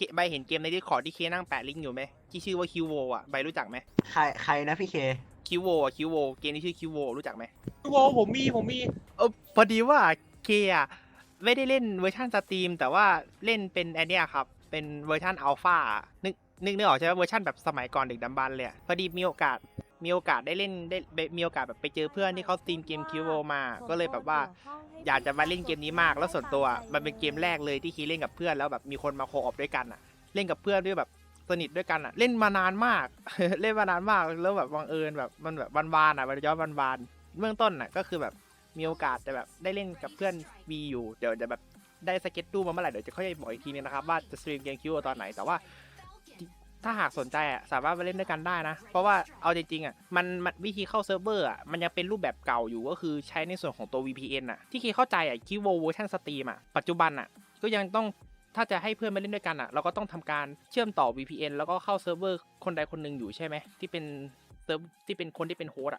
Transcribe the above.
เคใบเห็นเกมในดิสคอร์ดที่เคนั่งแปะลิงก์อยู่ไหมที่ชื่อว่าคิวโวอะใบรู้จักไหมใครใครนะพี่เคคิวโวอะคิวโวเกมที่ชื่อคิวโวรู้จักไหมโวผมมีผมมีเออพอดีว่าเคอะไม่ได้เล่นเวอร์ชันสตรีม แต่ว่าเล่นเป็นไอเนี้ยครับ เป็นเวอร์ชันอัลฟานึกนึกนึกออกใช่ไหมเวอร์ชันแบบสมัยก่อนเด็กดำบรรพ์เลยอะพอดีมีโอกาส มีโอกาสได้เล่นได้มีโอกาสแบบไปเจอเพื่อนที่เขาสตรีมเกมคิวโวมา ก็เลยแบบว่าอยากจะมาเล่นเกมนี้มาก แล้วส่วนตัวมันเป็นเกมแรกเลยที่คีเล่นกับเพื่อนแล้วแบบมีคนมาโคออปด้วยกันอะ เล่นกับเพื่อนด้วยแบบสนิทด้วยกันอะ เล่นมานานมาก เล่นมานานมากแล้วแบบบังเอิญแบบมันแบบวันวานๆอะมันย้อนวันวานเบื้องต้นอะก็คือแบบมีโอกาสจะแบบได้เล่นกับเพื่อนมีอยู่เดี๋ยวจะแบบได้สเก็ตดูมาเมื่อไหร่เดี๋ยวจะค่อยบอกอีกทีนึงนะครับว่าจะสตรีมเกมคิวตอนไหนแต่ว่า ถ้าหากสนใจอะสามารถไปเล่นด้วยกันได้นะ เพราะว่าเอาจริงๆอะมันมันวิธีเข้าเซิร์ฟเวอร์อะมันยังเป็นรูปแบบเก่าอยู่ก็คือใช้ในส่วนของตัว VPN อะที่คีเข้าใจอะคิวโวเวอร์ชันสตรีมอะปัจจุบันอะก็ยังต้องถ้าจะให้เพื่อนมาเล่นด้วยกันอะเราก็ต้องทำการเชื่อมต่อ VPN แล้วก็เข้าเซิร์ฟเวอร์คนใดคนหนึ่งอยู่ใช่ไหมที่เป็นเซิร์ฟที่เป็นคนที่เป็นโฮสต์อะ